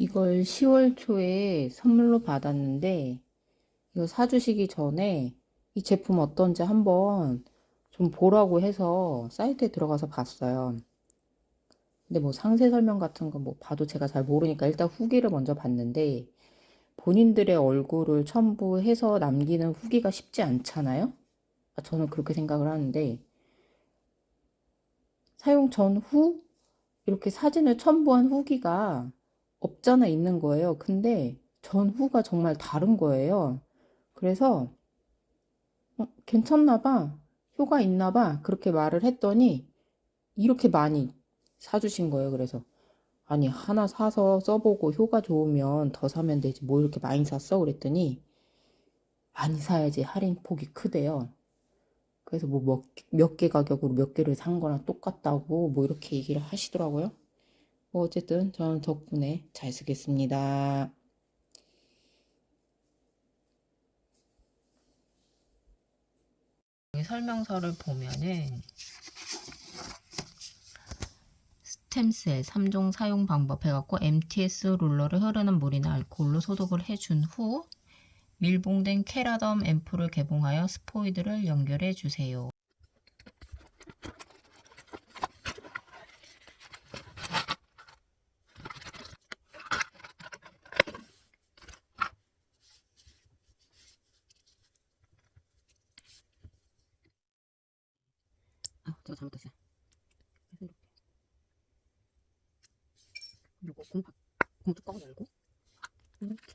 이걸 10월 초에 선물로 받았는데, 이거 사주시기 전에 이 제품 어떤지 한번 좀 보라고 해서 사이트에 들어가서 봤어요. 근데 뭐 상세 설명 같은 거 뭐 봐도 제가 잘 모르니까 일단 후기를 먼저 봤는데, 본인들의 얼굴을 첨부해서 남기는 후기가 쉽지 않잖아요? 아, 저는 그렇게 생각을 하는데, 사용 전후 이렇게 사진을 첨부한 후기가 없잖아 있는 거예요. 근데 전후가 정말 다른 거예요. 그래서 어, 괜찮나 봐. 효과 있나 봐. 그렇게 말을 했더니 이렇게 많이 사주신 거예요. 그래서 아니 하나 사서 써보고 효과 좋으면 더 사면 되지. 뭐 이렇게 많이 샀어? 그랬더니 많이 사야지 할인 폭이 크대요. 그래서 뭐몇개 가격으로 몇 개를 산 거나 똑같다고 뭐 이렇게 얘기를 하시더라고요. 뭐 어쨌든 저는 덕분에 잘 쓰겠습니다. 설명서를 보면은 스템셀 3종 사용 방법 해갖고 MTS 롤러를 흐르는 물이나 알코올로 소독을 해준 후 밀봉된 캐라덤 앰플을 개봉하여 스포이드를 연결해 주세요. 잘못했어요. 그래서 이렇게. 그리고 공, 공 뚜껑을 열고 이렇게.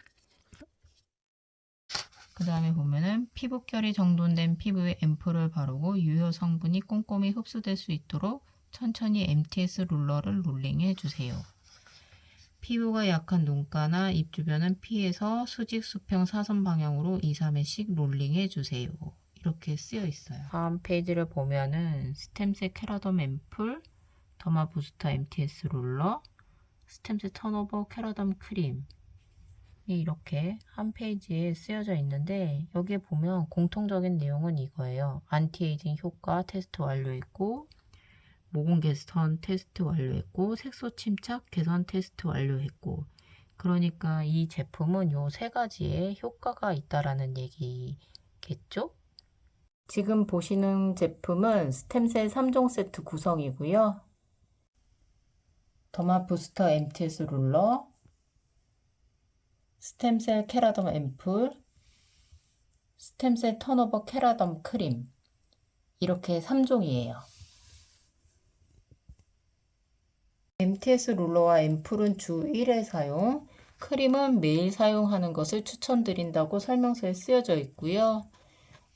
그 다음에 보면은 피부결이 정돈된 피부에 앰플을 바르고 유효 성분이 꼼꼼히 흡수될 수 있도록 천천히 MTS 롤러를 롤링해 주세요. 피부가 약한 눈가나 입 주변은 피해서 수직 수평 사선 방향으로 2, 3회씩 롤링해 주세요. 이렇게 쓰여 있어요. 다음 페이지를 보면은 스템셀 캐라덤 앰플, 더마 부스터 MTS 롤러, 스템셀 턴오버 캐라덤 크림 이렇게 한 페이지에 쓰여져 있는데 여기에 보면 공통적인 내용은 이거예요. 안티에이징 효과 테스트 완료했고 모공 개선 테스트 완료했고 색소 침착 개선 테스트 완료했고 그러니까 이 제품은 요 세 가지의 효과가 있다라는 얘기겠죠? 지금 보시는 제품은 스템셀 3종 세트 구성이고요. 더마 부스터 MTS 롤러, 스템셀 캐라덤 앰플, 스템셀 턴오버 캐라덤 크림 이렇게 3종이에요. MTS 롤러와 앰플은 주 1회 사용, 크림은 매일 사용하는 것을 추천드린다고 설명서에 쓰여져 있고요.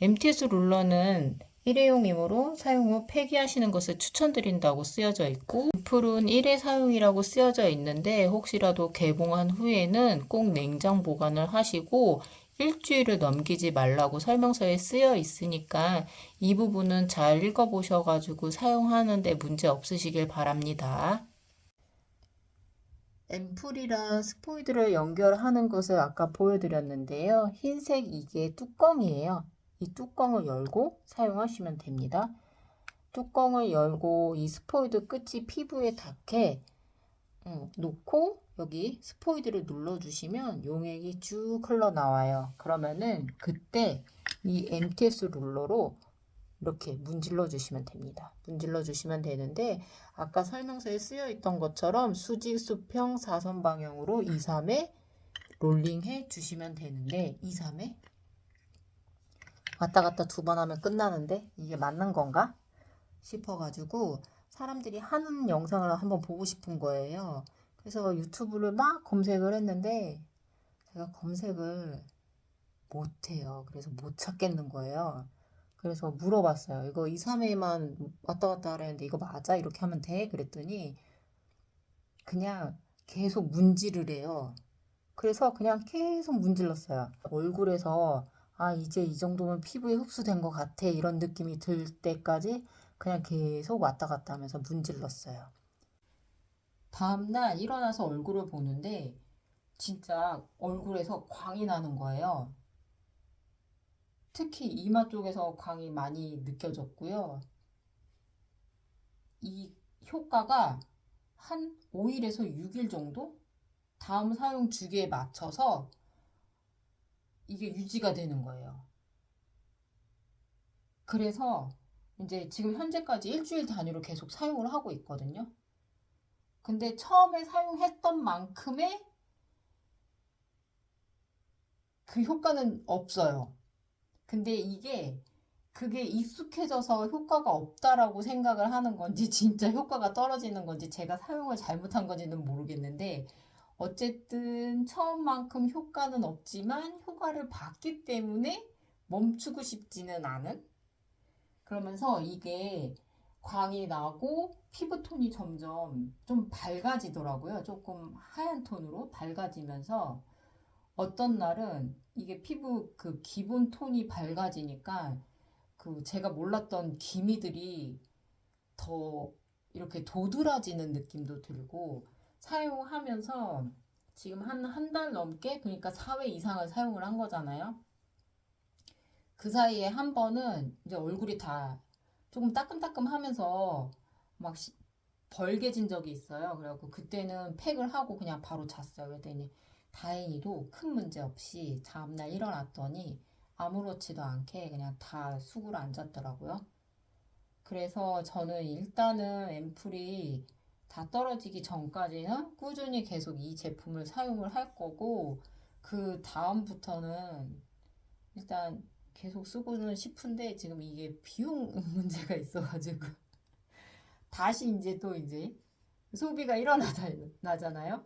MTS 롤러는 일회용이므로 사용 후 폐기하시는 것을 추천드린다고 쓰여져 있고 앰플은 1회 사용이라고 쓰여져 있는데 혹시라도 개봉한 후에는 꼭 냉장 보관을 하시고 일주일을 넘기지 말라고 설명서에 쓰여 있으니까 이 부분은 잘 읽어보셔가지고 사용하는데 문제 없으시길 바랍니다. 앰플이랑 스포이드를 연결하는 것을 아까 보여드렸는데요. 흰색 이게 뚜껑이에요. 이 뚜껑을 열고 사용하시면 됩니다. 뚜껑을 열고 이 스포이드 끝이 피부에 닿게 음, 놓고 여기 스포이드를 눌러주시면 용액이 쭉 흘러나와요. 그러면은 그때 이 MTS 룰러로 이렇게 문질러 주시면 됩니다. 문질러 주시면 되는데 아까 설명서에 쓰여 있던 것처럼 수직 수평 사선 방향으로 2, 3회 롤링해 주시면 되는데 2, 3회 왔다 갔다 두 번 하면 끝나는데 이게 맞는 건가 싶어가지고 사람들이 하는 영상을 한번 보고 싶은 거예요. 그래서 유튜브를 막 검색을 했는데 제가 검색을 못해요. 그래서 못 찾겠는 거예요. 그래서 물어봤어요. 이거 2, 3회만 왔다 갔다 하라는데 이거 맞아? 이렇게 하면 돼? 그랬더니 그냥 계속 문지를 해요. 그래서 그냥 계속 문질렀어요. 얼굴에서 아, 이제 이 정도면 피부에 흡수된 것 같아. 이런 느낌이 들 때까지 그냥 계속 왔다 갔다 하면서 문질렀어요. 다음날 일어나서 얼굴을 보는데 진짜 얼굴에서 광이 나는 거예요. 특히 이마 쪽에서 광이 많이 느껴졌고요. 이 효과가 한 5일에서 6일 정도 다음 사용 주기에 맞춰서 이게 유지가 되는 거예요. 그래서 이제 지금 현재까지 일주일 단위로 계속 사용을 하고 있거든요. 근데 처음에 사용했던 만큼의 그 효과는 없어요. 근데 이게 그게 익숙해져서 효과가 없다라고 생각을 하는 건지 진짜 효과가 떨어지는 건지 제가 사용을 잘못한 건지는 모르겠는데 어쨌든 처음만큼 효과는 없지만 효과를 봤기 때문에 멈추고 싶지는 않은 그러면서 이게 광이 나고 피부톤이 점점 좀 밝아지더라고요. 조금 하얀 톤으로 밝아지면서 어떤 날은 이게 피부 그 기본 톤이 밝아지니까 그 제가 몰랐던 기미들이 더 이렇게 도드라지는 느낌도 들고 사용하면서 지금 한 한 달 넘게 그러니까 4회 이상을 사용을 한 거잖아요. 그 사이에 한 번은 이제 얼굴이 다 조금 따끔따끔 하면서 막 시- 벌게진 적이 있어요. 그래갖고 그때는 팩을 하고 그냥 바로 잤어요. 그랬더니 다행히도 큰 문제 없이 다음날 일어났더니 아무렇지도 않게 그냥 다 수그러 앉았더라고요. 그래서 저는 일단은 앰플이 다 떨어지기 전까지는 꾸준히 계속 이 제품을 사용을 할 거고 그 다음부터는 일단 계속 쓰고는 싶은데 지금 이게 비용 문제가 있어가지고 다시 이제 또 이제 소비가 일어나잖아요.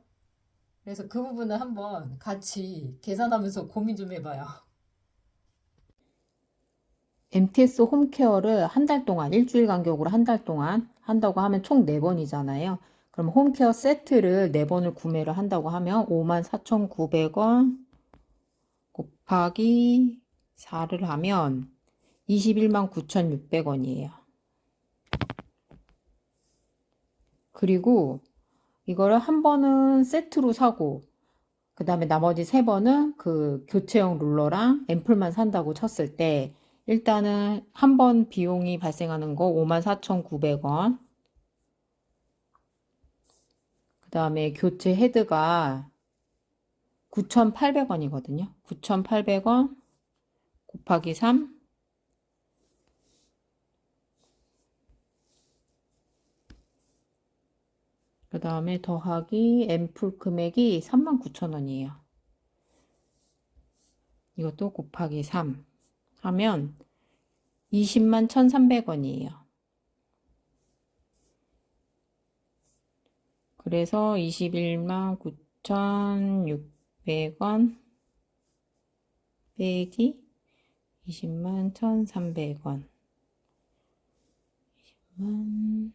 그래서 그 부분을 한번 같이 계산하면서 고민 좀 해봐요. MTS 홈케어를 한 달 동안, 일주일 간격으로 한 달 동안 한다고 하면 총 4번이잖아요. 그럼 홈케어 세트를 4번을 구매를 한다고 하면 54,900원 곱하기 4를 하면 21만 9,600원이에요. 그리고 이거를 한 번은 세트로 사고 그 다음에 나머지 세 번은 그 교체용 룰러랑 앰플만 산다고 쳤을 때 일단은 한 번 비용이 발생하는 거 54,900원 그 다음에 교체 헤드가 9,800원이거든요. 9,800원 곱하기 3 그 다음에 더하기 앰플 금액이 39,000원이에요. 이것도 곱하기 3 하면 20만 1,300원이에요. 그래서 21만 9,600원 빼기 20만 1,300원. 20만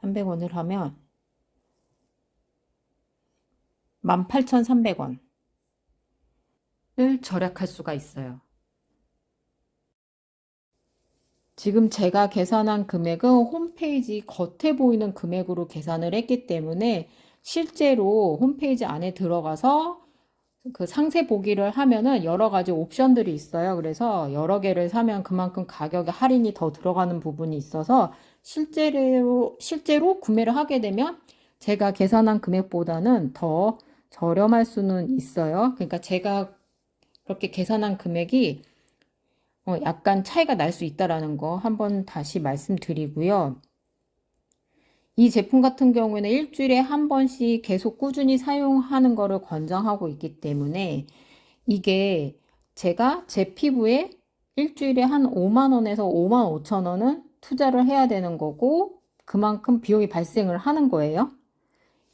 300원을 하면 18,300원 을 절약할 수가 있어요. 지금 제가 계산한 금액은 홈페이지 겉에 보이는 금액으로 계산을 했기 때문에 실제로 홈페이지 안에 들어가서 그 상세 보기를 하면은 여러 가지 옵션들이 있어요. 그래서 여러 개를 사면 그만큼 가격에 할인이 더 들어가는 부분이 있어서 실제로, 실제로 구매를 하게 되면 제가 계산한 금액보다는 더 저렴할 수는 있어요. 그러니까 제가 그렇게 계산한 금액이 어, 약간 차이가 날 수 있다라는 거 한번 다시 말씀드리고요. 이 제품 같은 경우에는 일주일에 한 번씩 계속 꾸준히 사용하는 거를 권장하고 있기 때문에 이게 제가 제 피부에 일주일에 한 5만 원에서 5만 5천 원은 투자를 해야 되는 거고 그만큼 비용이 발생을 하는 거예요.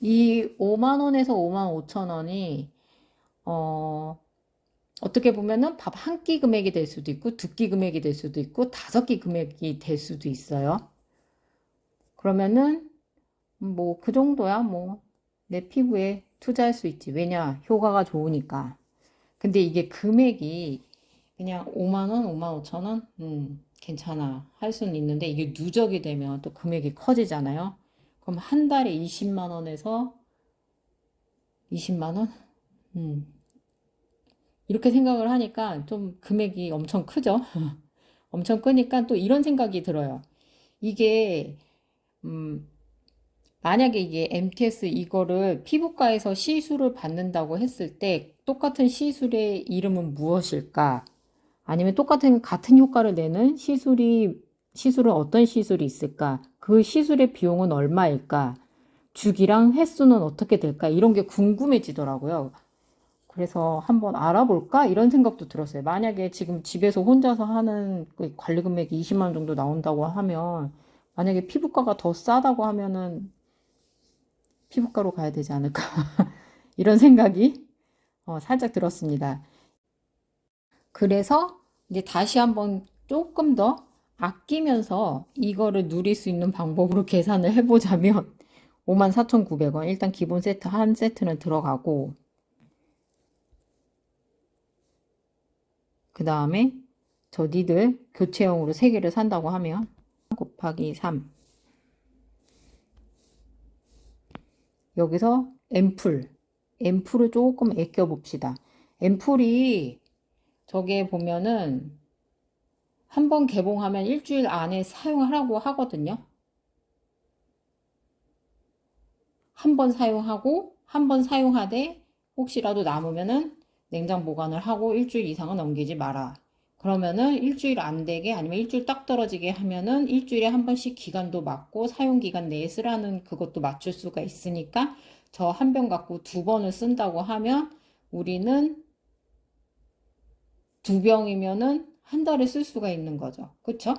이 5만 원에서 5만 5천 원이 어 어떻게 보면은 밥 한 끼 금액이 될 수도 있고 두 끼 금액이 될 수도 있고 다섯 끼 금액이 될 수도 있어요. 그러면은 뭐 그 정도야 뭐 내 피부에 투자할 수 있지. 왜냐? 효과가 좋으니까. 근데 이게 금액이 그냥 5만 원, 5만 5천 원? 음, 괜찮아. 할 수는 있는데 이게 누적이 되면 또 금액이 커지잖아요. 그럼 한 달에 20만 원에서 20만 원? 음. 이렇게 생각을 하니까 좀 금액이 엄청 크죠? 엄청 크니까 또 이런 생각이 들어요. 이게, 음, 만약에 이게 MTS 이거를 피부과에서 시술을 받는다고 했을 때 똑같은 시술의 이름은 무엇일까? 아니면 똑같은 같은 효과를 내는 시술이 시술은 어떤 시술이 있을까? 그 시술의 비용은 얼마일까? 주기랑 횟수는 어떻게 될까? 이런 게 궁금해지더라고요. 그래서 한번 알아볼까? 이런 생각도 들었어요. 만약에 지금 집에서 혼자서 하는 그 관리 금액이 20만 원 정도 나온다고 하면 만약에 피부과가 더 싸다고 하면은 피부과로 가야 되지 않을까? 이런 생각이 어, 살짝 들었습니다. 그래서 이제 다시 한번 조금 더 아끼면서 이거를 누릴 수 있는 방법으로 계산을 해보자면 54,900원. 일단 기본 세트 한 세트는 들어가고 그 다음에 저 니들 교체용으로 3개를 산다고 하면 곱하기 3 여기서 앰플 앰플을 조금 아껴 봅시다. 앰플이 저게 보면은 한 번 개봉하면 일주일 안에 사용하라고 하거든요. 한 번 사용하고 한 번 사용하되 혹시라도 남으면은 냉장 보관을 하고 일주일 이상은 넘기지 마라. 그러면은 일주일 안 되게 아니면 일주일 딱 떨어지게 하면은 일주일에 한 번씩 기간도 맞고 사용 기간 내에 쓰라는 그것도 맞출 수가 있으니까 저 한 병 갖고 두 번을 쓴다고 하면 우리는 두 병이면은 한 달에 쓸 수가 있는 거죠. 그쵸?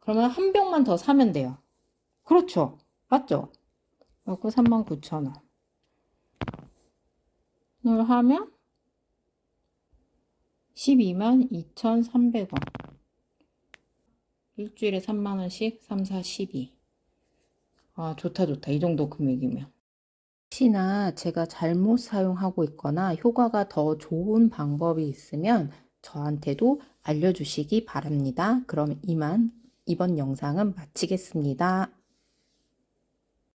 그러면 한 병만 더 사면 돼요. 그렇죠. 맞죠? 그리고 39,000원. 을 하면 12만 2,300원. 일주일에 3만원씩 3, 4, 12. 아, 좋다, 좋다. 이 정도 금액이면. 혹시나 제가 잘못 사용하고 있거나 효과가 더 좋은 방법이 있으면 저한테도 알려주시기 바랍니다. 그럼 이만 이번 영상은 마치겠습니다.